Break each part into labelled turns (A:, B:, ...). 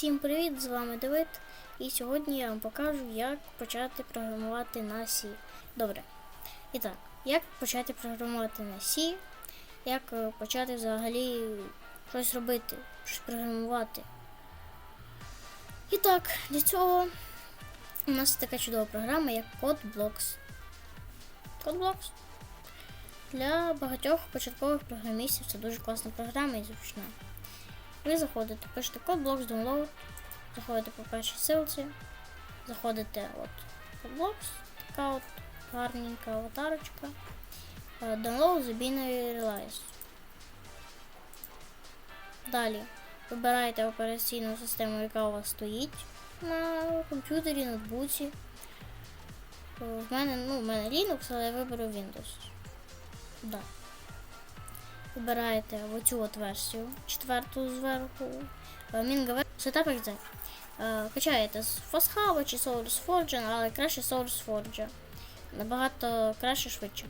A: Всім привіт! З вами Давид. І сьогодні я вам покажу, як почати програмувати на C. Добре. І так, як почати програмувати на C, як е, почати взагалі щось робити, щось програмувати. І так, для цього у нас така чудова програма, як CodeBlocks. CodeBlocks. Для багатьох початкових програмістів це дуже класна програма і зручна. Ви заходите, пишете код Blocks Download, заходите по першій ссылці, заходите от Blocks, така от гарненька аватарочка. Е, Download the binary realize. Далі вибираєте операційну систему, яка у вас стоїть на комп'ютері, ноутбуці. Е, В мене, ну, в мене Linux, але я виберу Windows. Да. Вибираєте оцю от версію, четверту зверху. Мінгове сетап як Качаєте з FastHub чи SourceForge, але краще SourceForge. Набагато краще швидше.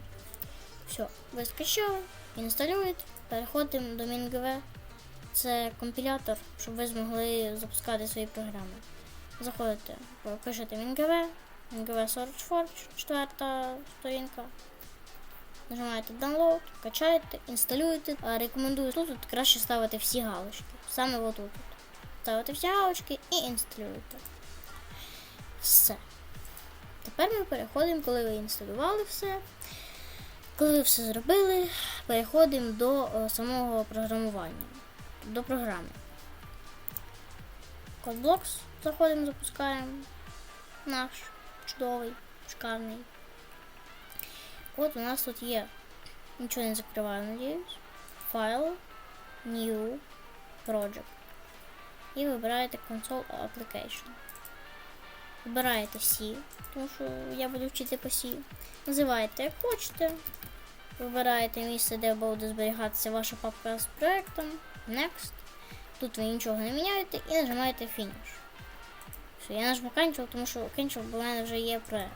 A: Все, ви скачали, інсталюєте, переходимо до MinGV. Це компілятор, щоб ви змогли запускати свої програми. Заходите, пишете MinGV, MinGV SourceForge, четверта сторінка. Нажимаєте Download, качаєте, інсталюєте. Рекомендую тут, тут краще ставити всі галочки. Саме отут. Ставите всі галочки і інсталюєте. Все. Тепер ми переходимо, коли ви інсталювали все. Коли ви все зробили, переходимо до е, самого програмування, до програми. CodeBlocks заходимо, запускаємо. Наш чудовий, шикарний. От у нас тут є. Нічого не закриваю, надіюсь. Файл, New, Project. І вибираєте Console Application. Вибираєте C, тому що я буду вчити по C. Називаєте як хочете. Вибираєте місце, де буде зберігатися ваша папка з проектом. Next. Тут ви нічого не міняєте і нажимаєте Finish. Все, я нажму Cancel, тому що Cancel, бо в мене вже є проект.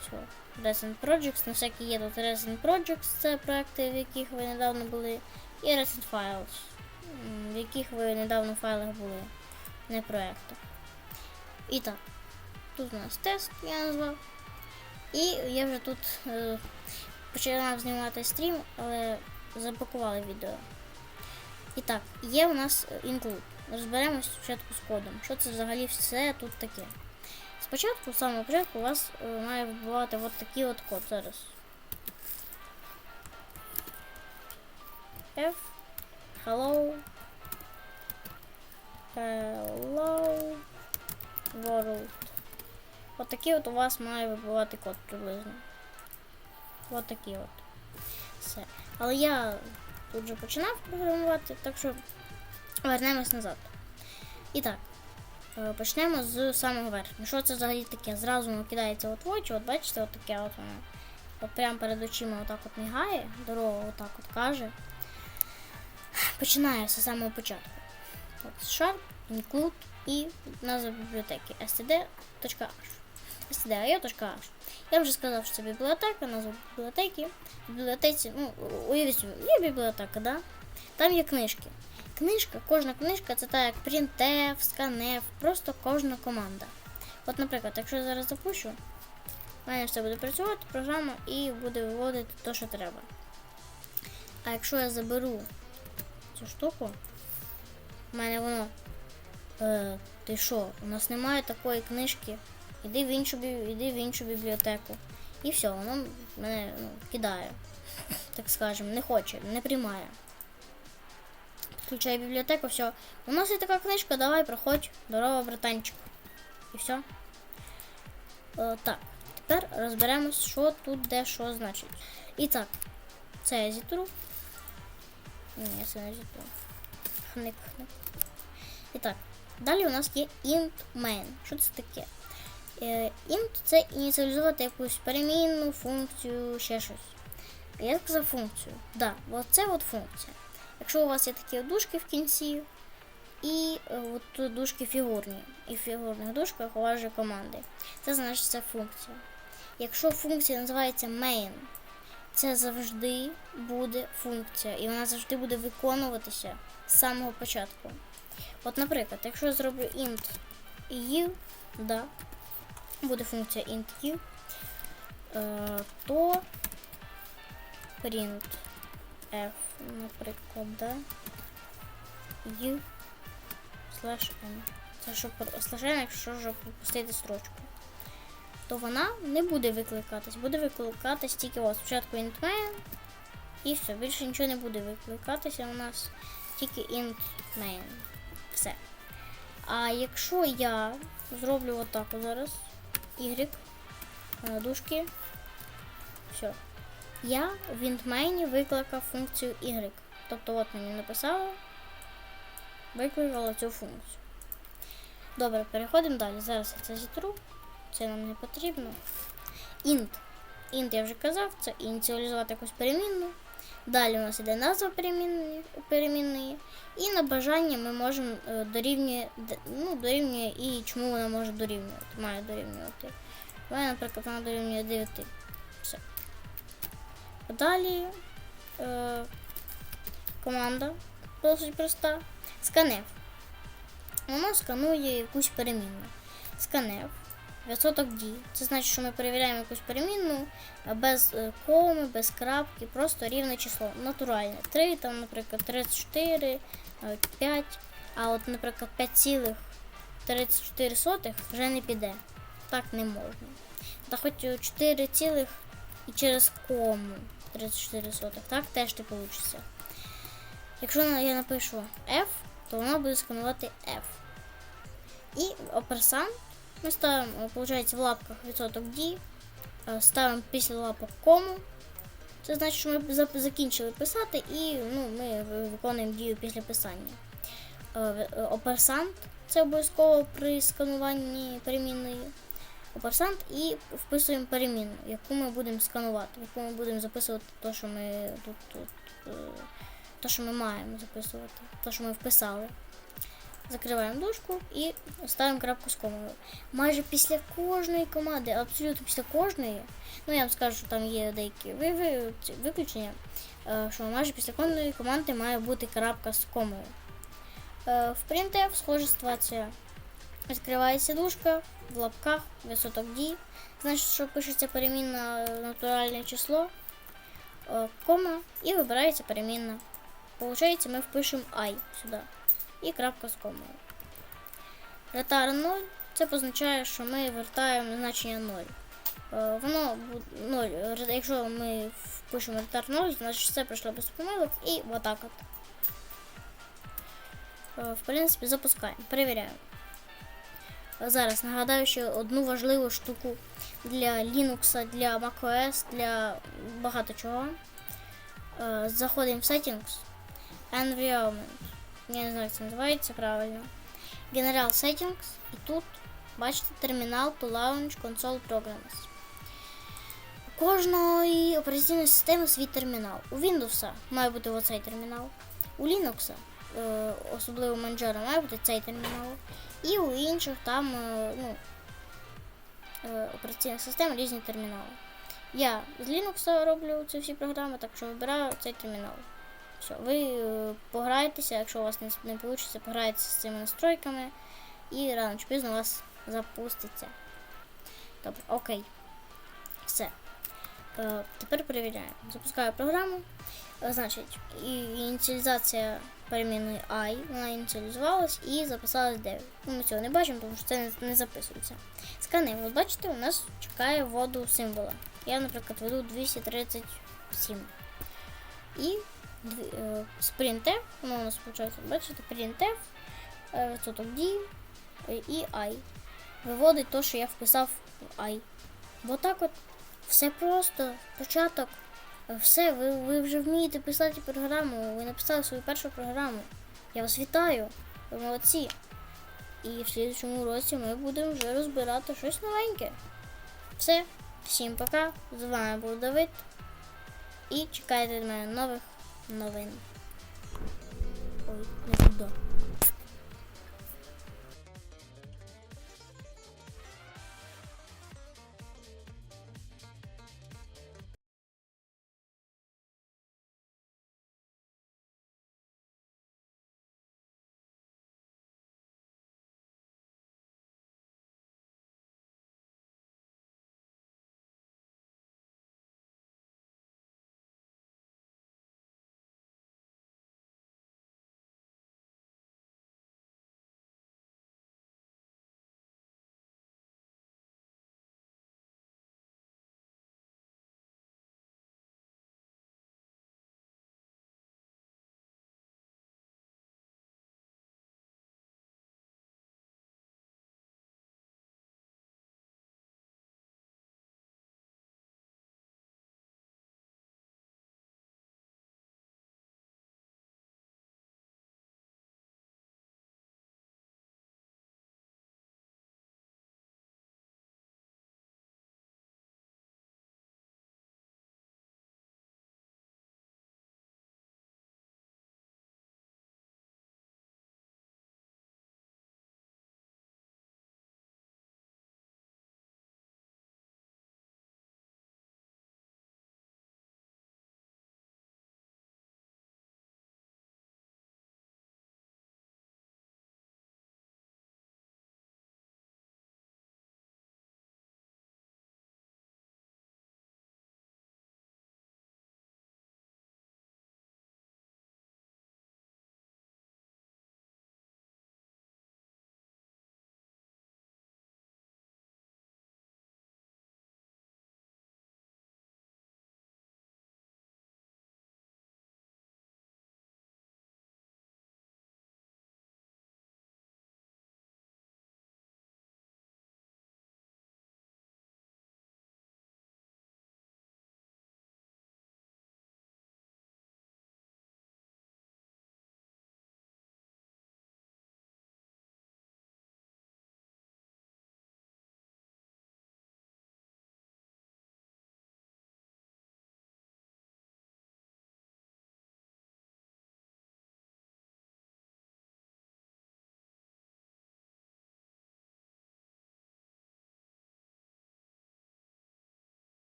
A: Все. Recent Projects, на всякий є тут Recent Projects, це проекти, в яких ви недавно були, і Recent Files, в яких ви недавно в файлах були, не проектах. І так, тут у нас тест, я назвав. І я вже тут е, починав знімати стрім, але заблокували відео. І так, є у нас е, include. Розберемось спочатку з кодом. Що це взагалі все тут таке? Спочатку, з самого початку, у вас е, має вибивати от такий от код зараз. F. Hello. Hello. World. От такий от у вас має вибивати код приблизно. От такий от. Все. Але я тут вже починав програмувати, так що вернемось назад. І так. Е, Почнемо з самого верхнього. Що це взагалі таке? Зразу воно кидається от в очі, от бачите, от таке от воно. От прямо перед очима отак от мігає, дорога отак от каже. Починає з самого початку. От sharp, include і назва бібліотеки std.h. stdio.h. Я вже сказав, що це бібліотека, назва бібліотеки. В бібліотеці, ну, уявіть, є бібліотека, да? Там є книжки. Книжка, кожна книжка це так як printf, scanf, просто кожна команда. От, наприклад, якщо я зараз запущу, в мене все буде працювати, програма і буде виводити те, що треба. А якщо я заберу цю штуку, в мене воно. Е, ти що, у нас немає такої книжки. Іди в іншу, іди в іншу бібліотеку. І все, воно мене ну, кидає. Так скажемо, не хоче, не приймає. Включаю бібліотеку, все. У нас є така книжка, давай проходь. Здорово, братанчик. І все. Е, так, тепер розберемось, що тут де що значить. І так, це я зітру. Ні, це не зітру. Хник, хник. І так, далі у нас є int main. Що це таке? Е, int це ініціалізувати якусь перемінну, функцію, ще щось. Я сказав функцію. Да, оце от функція. Якщо у вас є такі дужки в кінці, і е, от тут дужки фігурні, і в фігурних дужках у вас же команди. Це значить це функція. Якщо функція називається main, це завжди буде функція, і вона завжди буде виконуватися з самого початку. От, наприклад, якщо я зроблю int u, да, буде функція int u, е, то print f, наприклад, да, u slash n. Це щоб slash якщо щоб пропустити строчку. То вона не буде викликатись, буде викликатись тільки ось спочатку int main, і все, більше нічого не буде викликатися у нас тільки int main. Все. А якщо я зроблю отак от зараз y дужки, все. Я в int викликав функцію y. Тобто от мені написало, викликало цю функцію. Добре, переходимо далі. Зараз я це зітру. Це нам не потрібно. Int. Int я вже казав, це ініціалізувати якусь перемінну. Далі у нас іде назва перемінної. І на бажання ми можемо е, дорівнює, ну, дорівнює і чому вона може дорівнювати. Має дорівнювати. Мене, наприклад, вона дорівнює 9. Далі е, команда досить проста. Scanf. Воно сканує якусь перемінну. Scanf. Відсоток дій. Це значить, що ми перевіряємо якусь перемінну без е, коми, без крапки, просто рівне число. Натуральне. 3, там, наприклад, 34, е, 5. А от, наприклад, 5,34 вже не піде. Так не можна. Та хоч 4 і через кому 34 сотих, так теж не вийде. Якщо я напишу F, то вона буде сканувати F. І оперсан ми ставимо, виходить, в лапках відсоток е, ставимо після лапок кому. Це значить, що ми закінчили писати і ну, ми виконуємо дію після писання. Е, е, Оперсант це обов'язково при скануванні перемінної. Оперсант і вписуємо перемінну, яку ми будемо сканувати, яку ми будемо записувати те, що ми тут, тут е, те, що ми маємо записувати, те, що ми вписали. Закриваємо дужку і ставимо крапку з комою. Майже після кожної команди, абсолютно після кожної, ну я вам скажу, що там є деякі виключення, е, що майже після кожної команди має бути крапка з комою. Е, В printf схожа ситуація. Відкривається дужка в лапках відсоток дій. Значить, що пишеться перемінна е, натуральне число, е, кома, і вибирається перемінна. Получається, ми впишемо I сюди і крапка з комою. Return 0 це позначає, що ми вертаємо значення 0. Е, Воно бу- 0. Ре- Якщо ми впишемо return 0, значить все пройшло без помилок і отак от. Е, В принципі, запускаємо, перевіряємо. Зараз нагадаю ще одну важливу штуку для Linux, для macOS, для багато чого. Е, Заходимо в Settings, Environment. Я не знаю, як це називається правильно. General Settings. І тут бачите термінал to launch console programs. У кожної операційної системи свій термінал. У Windows має бути оцей термінал. У Linux, особливо у має бути цей термінал. І у інших там е, ну, е, операційних систем різні термінали. Я з Linux роблю ці всі програми, так що вибираю цей термінал. Все, ви е, пограєтеся, якщо у вас не, не вийде, пограєтеся з цими настройками і рано чи пізно у вас запуститься. Добре, окей. Все. Е, тепер перевіряємо. Запускаю програму. Е, значить, ініціалізація перемінної I, вона ініціалізувалась і записалась 9. Ну, ми цього не бачимо, тому що це не, записується. Скануємо. От бачите, у нас чекає вводу символа. Я, наприклад, веду 237. І е, воно у нас виходить, бачите, printf, е, відсоток дій і i. Виводить те, що я вписав в i. Бо так от все просто, початок, все, ви, ви вже вмієте писати програму, ви написали свою першу програму. Я вас вітаю, ви молодці. І в слідчому році ми будемо вже розбирати щось новеньке. Все, всім пока. З вами був Давид. І чекайте від мене нових новин. Ой, не туди.